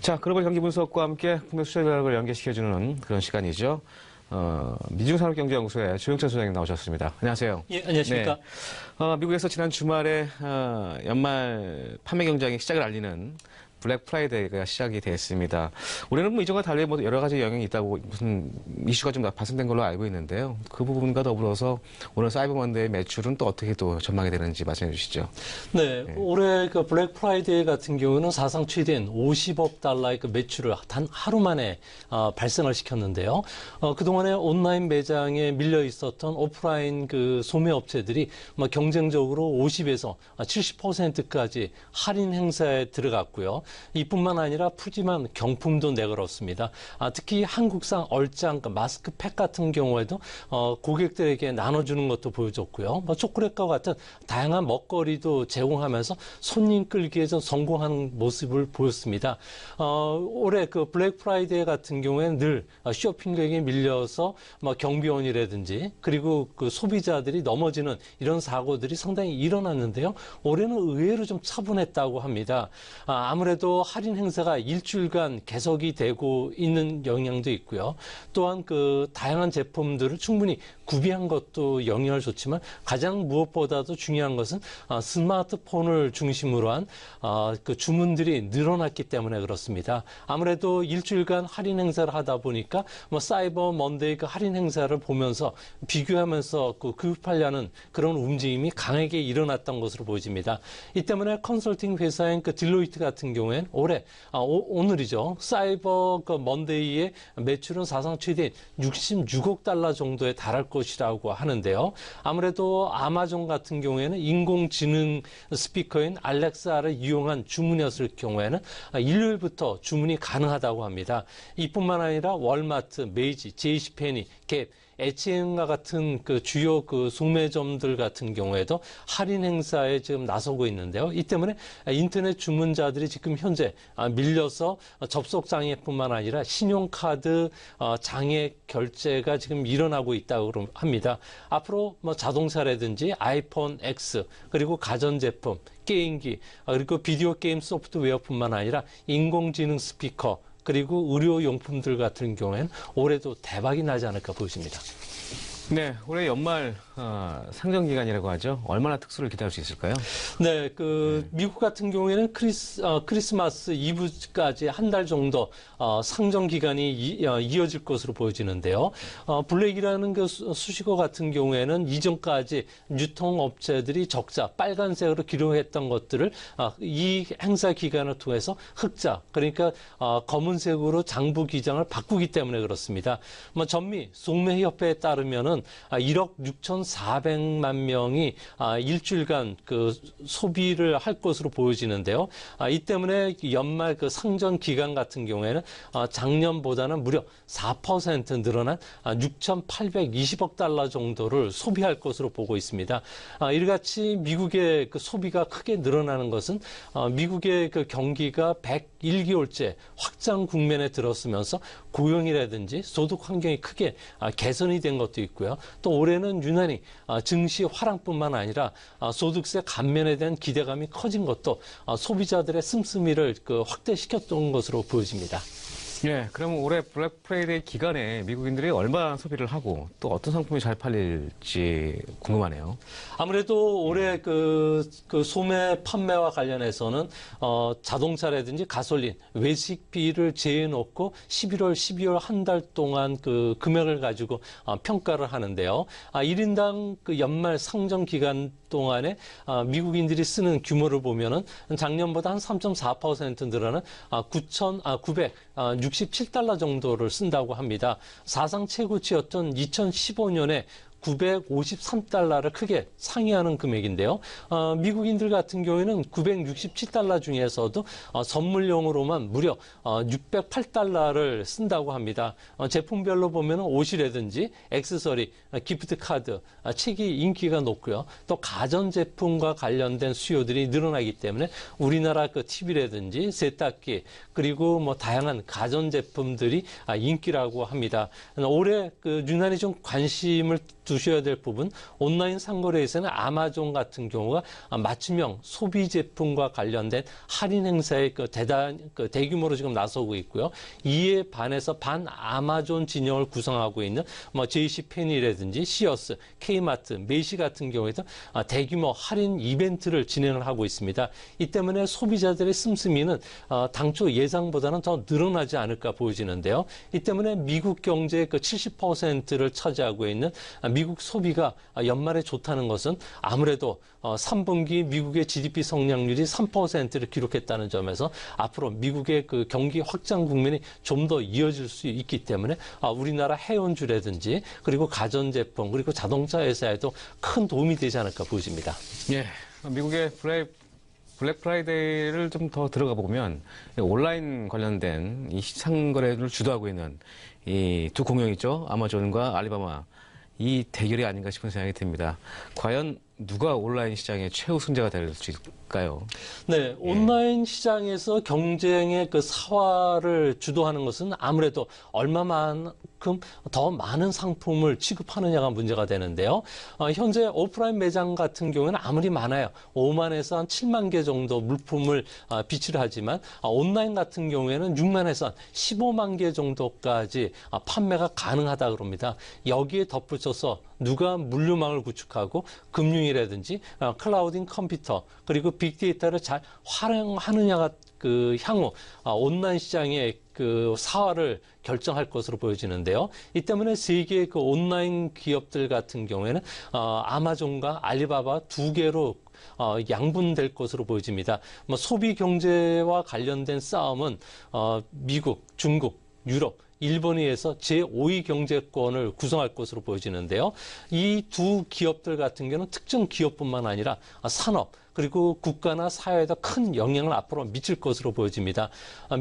자, 글로벌 경기 분석과 함께 국내 수출 전략을 연계시켜주는 그런 시간이죠. 어, 미중산업경제연구소의 조영찬 소장님 나오셨습니다. 안녕하세요. 예, 안녕하십니까. 네. 어, 미국에서 지난 주말에 어, 연말 판매 경쟁의 시작을 알리는 블랙 프라이데이가 시작이 됐습니다. 올해는 뭐 이전과 달리 뭐 여러 가지 영향이 있다고 무슨 이슈가 좀 발생된 걸로 알고 있는데요. 그 부분과 더불어서 오늘 사이버 먼데이 매출은 또 어떻게 또 전망이 되는지 말씀해 주시죠. 네, 올해 그 블랙 프라이데이 같은 경우는 사상 최대인 50억 달러의 그 매출을 단 하루 만에 어, 발생을 시켰는데요. 어, 그동안에 온라인 매장에 밀려 있었던 오프라인 그 소매 업체들이 뭐 경쟁적으로 50에서 70%까지 할인 행사에 들어갔고요. 이뿐만 아니라 푸짐한 경품도 내걸었습니다. 아, 특히 한국산 얼짱 그 마스크팩 같은 경우에도 어, 고객들에게 나눠주는 것도 보여줬고요. 뭐 초콜릿과 같은 다양한 먹거리도 제공하면서 손님 끌기에 좀 성공하는 모습을 보였습니다. 어, 올해 그 블랙 프라이데이 같은 경우에는 늘 쇼핑객에 밀려서 뭐 경비원이라든지 그리고 그 소비자들이 넘어지는 이런 사고들이 상당히 일어났는데요. 올해는 의외로 좀 차분했다고 합니다. 아, 아무래도 할인 행사가 일주일간 계속이 되고 있는 영향도 있고요. 또한 그 다양한 제품들을 충분히 구비한 것도 영향을 줬지만 가장 무엇보다도 중요한 것은 아, 스마트폰을 중심으로 한 아, 그 주문들이 늘어났기 때문에 그렇습니다. 아무래도 일주일간 할인 행사를 하다 보니까 뭐 사이버 먼데이 그 할인 행사를 보면서 비교하면서 그 구입하려는 그런 움직임이 강하게 일어났던 것으로 보여집니다. 이 때문에 컨설팅 회사인 그 딜로이트 같은 경우 엔 올해 아, 오, 늘이죠 사이버 그 먼데이의 매출은 사상 최대인 66억 달러 정도에 달할 것이라고 하는데요. 아무래도 아마존 같은 경우에는 인공지능 스피커인 알렉사를 이용한 주문이었을 경우에는 일요일부터 주문이 가능하다고 합니다. 이뿐만 아니라 월마트, 메이지, 제이시페니, 갭, H&M과 같은 그 주요 그 소매점들 같은 경우에도 할인 행사에 지금 나서고 있는데요. 이 때문에 인터넷 주문자들이 지금 현재 밀려서 접속 장애뿐만 아니라 신용카드 어, 장애 결제가 지금 일어나고 있다고 합니다. 앞으로 뭐 자동차라든지 아이폰 X 그리고 가전제품 게임기 그리고 비디오 게임 소프트웨어뿐만 아니라 인공지능 스피커 그리고 의료용품들 같은 경우에는 올해도 대박이 나지 않을까 보입니다. 네, 올해 연말 어, 상정 기간이라고 하죠. 얼마나 특수를 기대할 수 있을까요? 네, 그 미국 같은 경우에는 크리스 어, 크리스마스 이브까지 한 달 정도 어, 상정 기간이 이, 어, 이어질 것으로 보여지는데요. 어, 블랙이라는 그 수- 수식어 같은 경우에는 이전까지 유통업체들이 적자 빨간색으로 기록했던 것들을 어, 이 행사 기간을 통해서 흑자 그러니까 어, 검은색으로 장부 기장을 바꾸기 때문에 그렇습니다. 뭐 전미 송매협회에 따르면은 아, 1억 6,400만 명이 아, 일주일간 그 소비를 할 것으로 보여지는데요. 아, 이 때문에 연말 그 상전 기간 같은 경우에는 아, 작년보다는 무려 4% 늘어난 아, 6,820억 달러 정도를 소비할 것으로 보고 있습니다. 아, 이같이 미국의 그 소비가 크게 늘어나는 것은 어, 미국의 그 경기가 101개월째 확장 국면에 들었으면서 고용이라든지 소득 환경이 크게 아, 개선이 된 것도 있고요. 또 올해는 유난히 아, 증시 화랑뿐만 아니라 아, 소득세 감면에 대한 기대감이 커진 것도 아, 소비자들의 씀씀이를 그 확대시켰던 것으로 보여집니다. 예, 그럼 올해 블랙 프라이데이 기간에 미국인들이 얼마나 소비를 하고 또 어떤 상품이 잘 팔릴지 궁금하네요. 아무래도 올해 그, 그 소매 판매와 관련해서는 어, 자동차라든지 가솔린, 외식비를 제해놓고 11월, 12월 한 달 동안 그 금액을 가지고 어, 평가를 하는데요. 아, 1인당 그 연말 상정 기간 동안에 아, 미국인들이 쓰는 규모를 보면은 작년보다 한 3.4% 늘어난 아, 9천 아, 967달러 정도를 쓴다고 합니다. 사상 최고치였던 2015년에 953달러를 크게 상회하는 금액인데요. 어, 미국인들 같은 경우에는 967달러 중에서도 어, 선물용으로만 무려 어, 608달러를 쓴다고 합니다. 어, 제품별로 보면 옷이라든지 액세서리, 어, 기프트 카드, 어, 책이 인기가 높고요. 또 가전 제품과 관련된 수요들이 늘어나기 때문에 우리나라 그 TV라든지 세탁기 그리고 뭐 다양한 가전 제품들이 아, 인기라고 합니다. 올해 그 유난히 좀 관심을 두셔야 될 부분 온라인 상거래에서는 아마존 같은 경우가 맞춤형 소비 제품과 관련된 할인 행사에 그 대단 그 대규모로 지금 나서고 있고요. 이에 반해서 반 아마존 진영을 구성하고 있는 뭐 JC 페니라든지 시어스, K마트, 메시 같은 경우에도 아, 대규모 할인 이벤트를 진행을 하고 있습니다. 이 때문에 소비자들의 씀씀이는 어, 당초 예상보다는 더 늘어나지 않을까 보여지는데요. 이 때문에 미국 경제의 그 70%를 차지하고 있는 아, 미국 소비가 아, 연말에 좋다는 것은 아무래도 어, 3분기 미국의 GDP 성장률이 3%를 기록했다는 점에서 앞으로 미국의 그 경기 확장 국면이 좀 더 이어질 수 있기 때문에 아, 우리나라 해운주라든지 그리고 가전제품 그리고 자동차 회사에도 큰 도움이 되지 않을까 보여집니다. 예, 미국의 블랙 블랙 프라이데이를 좀 더 들어가 보면 온라인 관련된 이 시장 거래를 주도하고 있는 이 두 공룡 있죠 아마존과 알리바마 이 대결이 아닌가 싶은 생각이 듭니다. 과연 누가 온라인 시장의 최우 승자가 될수 있을까요? 네, 온라인 시장에서 경쟁의 그 사활을 주도하는 것은 아무래도 얼마만큼 더 많은 상품을 취급하느냐가 문제가 되는데요. 어, 현재 오프라인 매장 같은 경우에는 아무리 많아요. 5만에서 한 7만 개 정도 물품을 어, 비치를 하지만 어, 온라인 같은 경우에는 6만에서 한 15만 개 정도까지 어, 판매가 가능하다 그럽니다. 여기에 덧붙여서 누가 물류망을 구축하고 금융이라든지 어, 클라우딩 컴퓨터 그리고 빅데이터를 잘 활용하느냐가 그 향후 아, 온라인 시장의 그 사활을 결정할 것으로 보여지는데요. 이 때문에 세계 그 온라인 기업들 같은 경우에는 어, 아마존과 알리바바 두 개로 어, 양분될 것으로 보여집니다. 뭐 소비 경제와 관련된 싸움은 어, 미국, 중국, 유럽 일본에 의해서 제5위 경제권을 구성할 것으로 보여지는데요. 이 두 기업들 같은 경우는 특정 기업뿐만 아니라 산업 그리고 국가나 사회에도 큰 영향을 앞으로 미칠 것으로 보여집니다.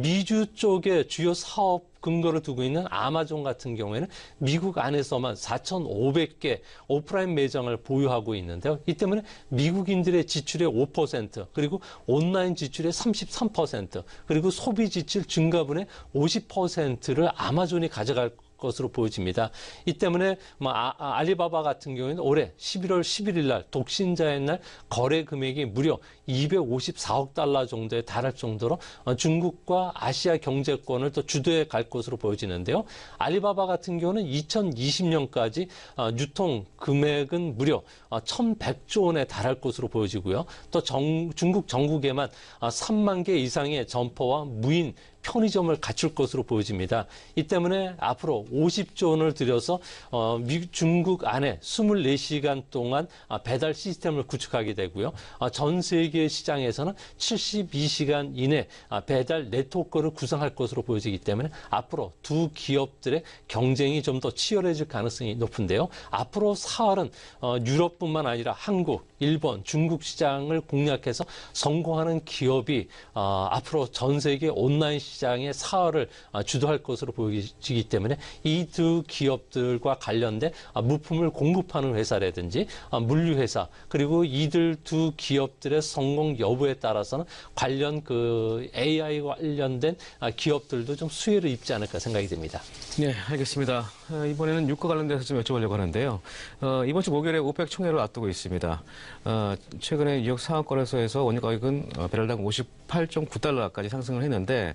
미주 쪽에 주요 사업 근거를 두고 있는 아마존 같은 경우에는 미국 안에서만 4,500개 오프라인 매장을 보유하고 있는데요. 이 때문에 미국인들의 지출의 5% 그리고 온라인 지출의 33% 그리고 소비 지출 증가분의 50%를 아마존이 가져갈 것으로 보여집니다. 이 때문에 뭐 아, 리바바 같은 경우에는 올해 11월 11일 날 독신자의 날 거래 금액이 무려 254억 달러 정도에 달할 정도로 어, 중국과 아시아 경제권을 또 주도해 갈 것으로 보여지는데요. 알리바바 같은 경우는 2020년까지 어, 유통 금액은 무려 1,100조 원에 달할 것으로 보여지고요. 또 정, 중국 전국에만 3만 개 이상의 점포와 무인 편의점을 갖출 것으로 보여집니다. 이 때문에 앞으로 50조 원을 들여서 어, 미, 중국 안에 24시간 동안 아, 배달 시스템을 구축하게 되고요. 아, 전 세계 시장에서는 72시간 이내 아, 배달 네트워크를 구성할 것으로 보여지기 때문에 앞으로 두 기업들의 경쟁이 좀 더 치열해질 가능성이 높은데요. 앞으로 사활은 어, 유럽뿐만 아니라 한국, 일본, 중국 시장을 공략해서 성공하는 기업이 어, 앞으로 전 세계 온라인 시장 의 사활을 어, 주도할 것으로 보이기 때문에 이 두 기업들과 관련된 어, 물품을 공급하는 회사라든지 어, 물류회사 그리고 이들 두 기업들의 성공 여부에 따라서는 관련 그 AI 관련된 아, 기업들도 좀 수혜를 입지 않을까 생각이 됩니다. 네, 알겠습니다. 어, 이번에는 유가 관련돼서 좀 여쭤보려고 하는데요. 어, 이번 주 목요일에 오펙 총회를 앞두고 있습니다. 어, 최근에 뉴욕 상하거래소에서 원유 가격은 어, 배럴당 58.9달러까지 상승을 했는데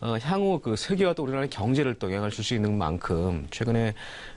어, 향후 그 세계와 또 우리나라의 경제를 또 영향을 줄 수 있는 만큼 최근에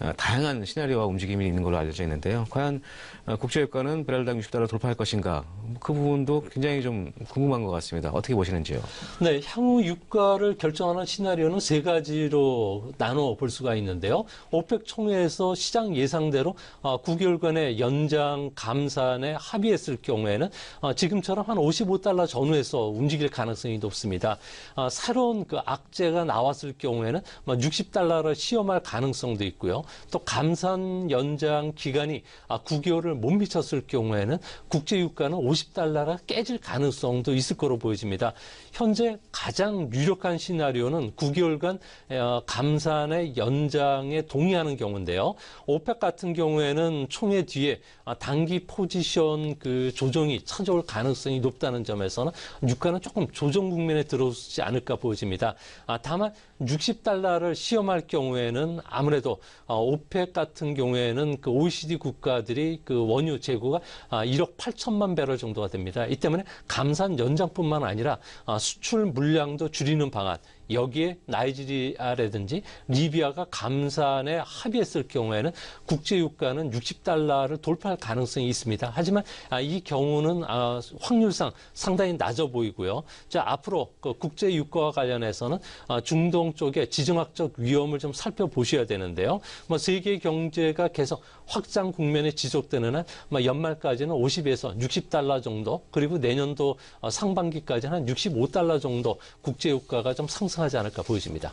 어, 다양한 시나리오와 움직임이 있는 걸로 알려져 있는데요. 과연 어, 국제유가는 배럴당 60달러 돌파할 것인가? 그 부분도 굉장히 좀 궁금한 것 같습니다. 어떻게 보시는지요? 네, 향후 유가를 결정하는 시나리오는 세 가지로 나눠 볼 수가 있는데요. 오펙 총회에서 시장 예상대로 어, 9개월간의 연장 감산에 합의했을 경우에는 어, 지금처럼 한 55달러 전후에서 움직일 가능성이 높습니다. 어, 새로운 그 악재가 나왔을 경우에는 60달러를 시험할 가능성도 있고요. 또 감산 연장 기간이 아, 9개월을 못 미쳤을 경우에는 국제 유가는 50달러가 깨질 가능성도 있을 거로 보여집니다. 현재 가장 유력한 시나리오는 9개월간 어, 감산의 연장에 동의하는 경우인데요. 오펙 같은 경우에는 총회 뒤에 아, 단기 포지션 그 조정이 찾아올 가능성이 높다는 점에서는 유가는 조금 조정 국면에 들어오지 않을까 보여집니다. 보여집니다. 아, 다만 60달러를 시험할 경우에는 아무래도 어, 오펙 같은 경우에는 그 OECD 국가들이 그 원유 재고가 아, 1억 8천만 배럴 정도가 됩니다. 이 때문에 감산 연장뿐만 아니라 아, 수출 물량도 줄이는 방안 여기에 나이지리아라든지 리비아가 감산에 합의했을 경우에는 국제 유가는 60달러를 돌파할 가능성이 있습니다. 하지만 아, 이 경우는 아, 확률상 상당히 낮아 보이고요. 자 앞으로 그 국제 유가와 관련해서는 아, 중동 쪽의 지정학적 위험을 좀 살펴보셔야 되는데요. 뭐 세계 경제가 계속 확장 국면에 지속되는 한뭐 연말까지는 50에서 60달러 정도 그리고 내년도 어, 상반기까지는 한 65달러 정도 국제 유가가 좀 상승 하지 않을까 보여집니다.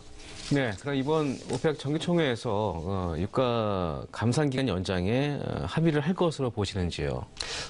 네, 그럼 이번 오펙 정기총회에서 어, 유가 감산 기간 연장에 어, 합의를 할 것으로 보시는지요?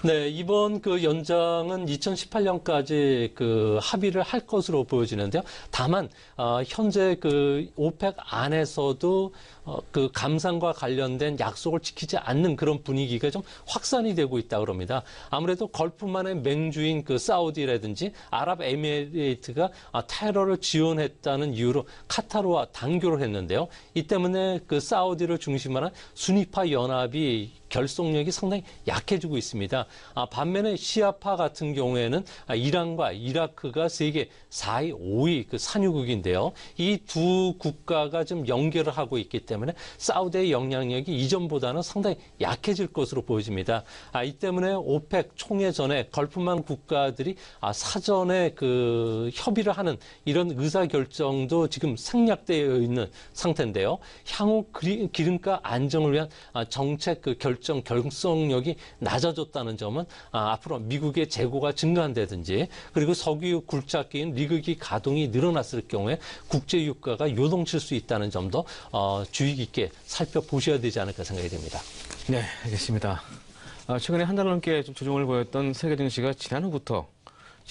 네, 이번 그 연장은 2018년까지 그 합의를 할 것으로 보여지는데요. 다만 어, 현재 그 오펙 안에서도 어, 그 감산과 관련된 약속을 지키지 않는 그런 분위기가 좀 확산이 되고 있다 그럽니다. 아무래도 걸프만의 맹주인 그 사우디라든지 아랍에미레이트가 아, 테러를 지원했다는 이유로 카타르와 단교를 했는데요. 이 때문에 그 사우디를 중심으로 한 순위파 연합이 결속력이 상당히 약해지고 있습니다. 아, 반면에 시아파 같은 경우에는 아, 이란과 이라크가 세계 4위, 5위 그 산유국인데요. 이 두 국가가 좀 연결을 하고 있기 때문에 사우디의 영향력이 이전보다는 상당히 약해질 것으로 보여집니다. 아, 이 때문에 오펙 총회 전에 걸프만 국가들이 아, 사전에 그 협의를 하는 이런 의사 결정도 지금 생략되어 있는 상태인데요. 향후 기름가 안정을 위한 아, 정책 그 결정 결성력이 낮아졌다는 점은 아, 앞으로 미국의 재고가 증가한다든지 그리고 석유 굴착기인 리그기 가동이 늘어났을 경우에 국제 유가가 요동칠 수 있다는 점도 어, 주의 깊게 살펴보셔야 되지 않을까 생각이 됩니다. 네, 알겠습니다. 아, 최근에 한 달 넘게 좀 조정을 보였던 세계 증시가 지난 후부터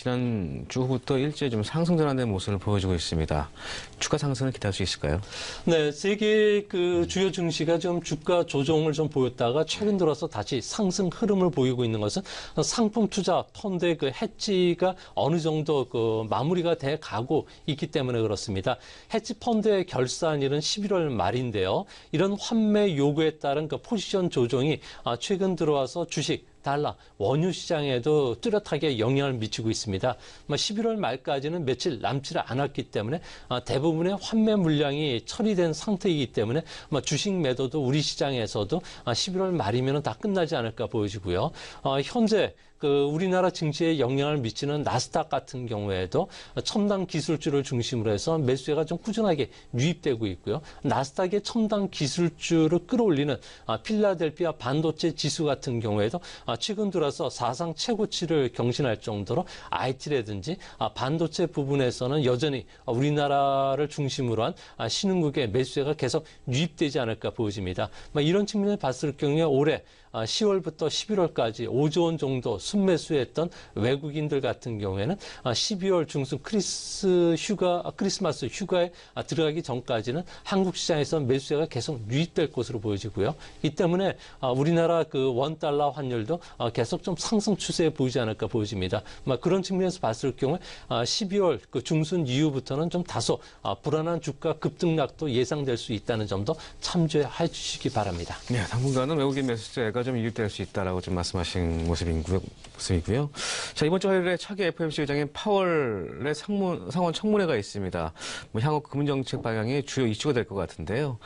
지난 주 후부터 일제히 좀 상승 전환된 모습을 보여주고 있습니다. 추가 상승을 기대할 수 있을까요? 네, 세계 그 주요 증시가 좀 주가 조정을 좀 보였다가 최근 들어서 다시 상승 흐름을 보이고 있는 것은 상품 투자 펀드의 그 해지가 어느 정도 그 마무리가 돼 가고 있기 때문에 그렇습니다. 해지 펀드의 결산일은 11월 말인데요. 이런 환매 요구에 따른 그 포지션 조정이 아, 최근 들어와서 주식 달러, 원유 시장에도 뚜렷하게 영향을 미치고 있습니다. 11월 말까지는 며칠 남지 않았기 때문에 아, 대부분의 환매 물량이 처리된 상태이기 때문에 뭐 주식 매도도 우리 시장에서도 11월 말이면 다 끝나지 않을까 보여지고요. 어, 현재 그 우리나라 증시에 영향을 미치는 나스닥 같은 경우에도 첨단 기술주를 중심으로 해서 매수세가 좀 꾸준하게 유입되고 있고요. 나스닥의 첨단 기술주를 끌어올리는 아, 필라델피아 반도체 지수 같은 경우에도 아, 최근 들어서 사상 최고치를 경신할 정도로 IT라든지 아, 반도체 부분에서는 여전히 우리나라를 중심으로 한 아, 신흥국의 매수세가 계속 유입되지 않을까 보여집니다. 뭐 이런 측면을 봤을 경우에 올해 아, 10월부터 11월까지 5조 원 정도 순매수했던 외국인들 같은 경우에는 아, 12월 중순 크리스 휴가, 아, 크리스마스 휴가에 아, 들어가기 전까지는 한국 시장에서 매수세가 계속 유입될 것으로 보여지고요. 이 때문에 아, 우리나라 그 원 달러 환율도 아, 계속 좀 상승 추세에 보이지 않을까 보여집니다. 뭐 그런 측면에서 봤을 경우에 아, 12월 그 중순 이후부터는 좀 다소 아, 불안한 주가 급등락도 예상될 수 있다는 점도 참조해 주시기 바랍니다. 네, 당분간은 외국인 매수세가 좀 유입될 수 있다라고 좀 말씀하신 모습이고요. 모습이고요. 자, 이번 주 화요일에 차기 FOMC 의장인 파월의 상문, 상원 청문회가 있습니다. 뭐 향후 금융정책 방향이 주요 이슈가 될 것 같은데요.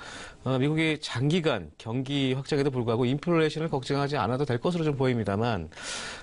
어, 미국이 장기간 경기 확장에도 불구하고 인플레이션을 걱정하지 않아도 될 것으로 좀 보입니다만,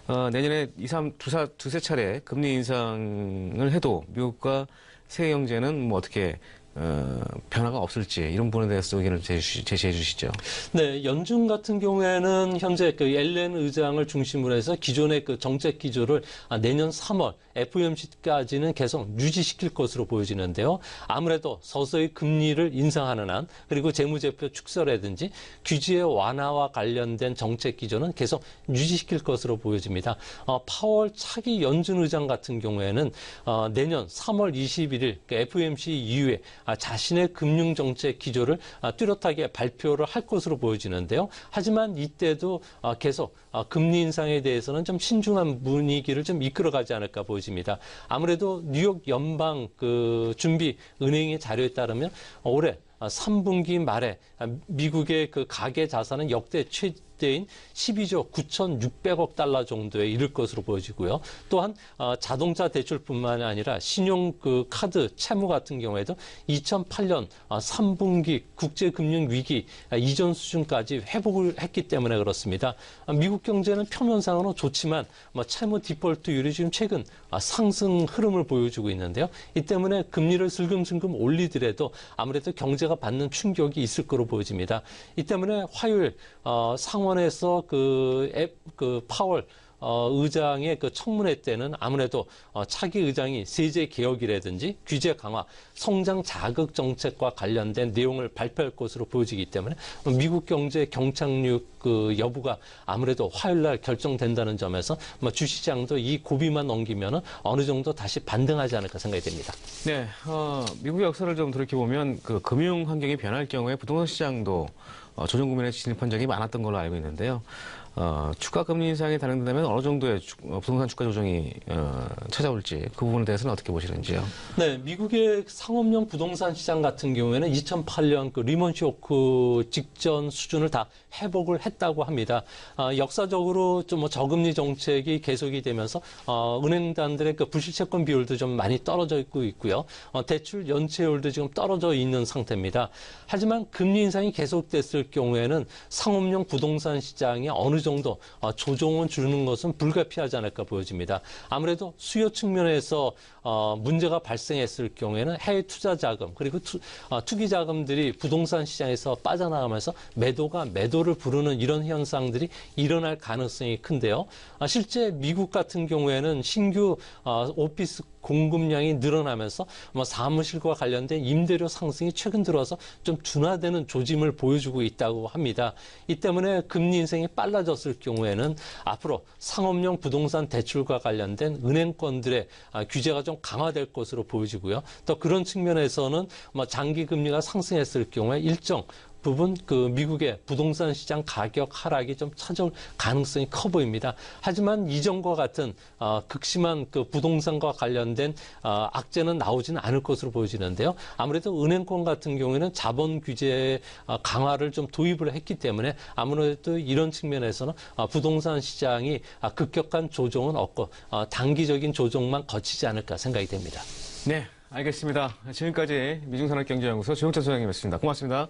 어, 내년에 2, 3, 두사, 두세 차례 금리 인상을 해도 미국과 세계 경제는 뭐 어떻게 어, 변화가 없을지 이런 부분에 대해서 의견을 제시- 제시해 주시죠. 네, 연준 같은 경우에는 현재 그 앨런 의장을 중심으로 해서 기존의 그 정책 기조를 아, 내년 3월 FOMC까지는 계속 유지시킬 것으로 보여지는데요. 아무래도 서서히 금리를 인상하는 한 그리고 재무제표 축소라든지 규제의 완화와 관련된 정책 기조는 계속 유지시킬 것으로 보여집니다. 어, 파월 차기 연준 의장 같은 경우에는 어, 내년 3월 21일 그 FOMC 이후에 아, 자신의 금융 정책 기조를 아, 뚜렷하게 발표를 할 것으로 보여지는데요. 하지만 이때도 아, 계속 아, 금리 인상에 대해서는 좀 신중한 분위기를 좀 이끌어가지 않을까 보여집니다. 아무래도 뉴욕 연방 그 준비 은행의 자료에 따르면 올해 3분기 말에 미국의 그 가계 자산은 역대 최 대인 12조 9,600억 달러 정도에 이를 것으로 보여지고요. 또한 어, 자동차 대출뿐만 아니라 신용 그 카드 채무 같은 경우에도 2008년 3분기 국제 금융 위기 아, 이전 수준까지 회복을 했기 때문에 그렇습니다. 아, 미국 경제는 표면상으로 좋지만 뭐 채무 디폴트율이 지금 최근 아, 상승 흐름을 보여주고 있는데요. 이 때문에 금리를 슬금슬금 올리더라도 아무래도 경제가 받는 충격이 있을 거로 보여집니다. 이 때문에 화요일 어, 상원에서 그, 앱, 그 파월 어, 의장의 그 청문회 때는 아무래도 어, 차기 의장이 세제 개혁이라든지 규제 강화, 성장 자극 정책과 관련된 내용을 발표할 것으로 보여지기 때문에 미국 경제 경착륙 그 여부가 아무래도 화요일 날 결정된다는 점에서 뭐 주시장도 이 고비만 넘기면은 어느 정도 다시 반등하지 않을까 생각이 됩니다. 네, 어, 미국의 역사를 좀 돌이켜 보면 그 금융 환경이 변할 경우에 부동산 시장도 어, 조정 국면에 진입한 적이 많았던 걸로 알고 있는데요. 어, 추가 금리 인상이 단행된다면 어느 정도의 주- 어, 부동산 주가 조정이 어, 찾아올지 그 부분에 대해서는 어떻게 보시는지요? 네, 미국의 상업용 부동산 시장 같은 경우에는 2008년 그 리먼 쇼크 직전 수준을 다 회복을 했다고 합니다. 아, 역사적으로 좀 뭐 저금리 정책이 계속이 되면서 어, 은행단들의 그 부실채권 비율도 좀 많이 떨어져 있고 있고요. 어, 대출 연체율도 지금 떨어져 있는 상태입니다. 하지만 금리 인상이 계속됐을 경우에는 상업용 부동산 시장에 어느 정도 어, 조정을 주는 것은 불가피하지 않을까 보여집니다. 아무래도 수요 측면에서 어, 문제가 발생했을 경우에는 해외 투자 자금 그리고 투, 어, 투기 자금들이 부동산 시장에서 빠져나가면서 매도가 매도를 부르는 이런 현상들이 일어날 가능성이 큰데요. 아, 실제 미국 같은 경우에는 신규 어, 오피스 공급량이 늘어나면서 뭐 사무실과 관련된 임대료 상승이 최근 들어서 좀 둔화되는 조짐을 보여주고 있다고 합니다. 이 때문에 금리 인상이 빨라졌을 경우에는 앞으로 상업용 부동산 대출과 관련된 은행권들의 아, 규제가 좀 강화될 것으로 보여지고요. 또 그런 측면에서는 뭐 장기 금리가 상승했을 경우에 일정 부분 그 미국의 부동산 시장 가격 하락이 좀 찾아올 가능성이 커 보입니다. 하지만 이전과 같은 어, 극심한 그 부동산과 관련된 어, 악재는 나오지는 않을 것으로 보여지는데요. 아무래도 은행권 같은 경우에는 자본 규제 어, 강화를 좀 도입을 했기 때문에 아무래도 이런 측면에서는 어, 부동산 시장이 아, 급격한 조정은 없고 어, 단기적인 조정만 거치지 않을까 생각이 됩니다. 네, 알겠습니다. 지금까지 미중산업경제연구소 조영찬 소장님이었습니다. 고맙습니다.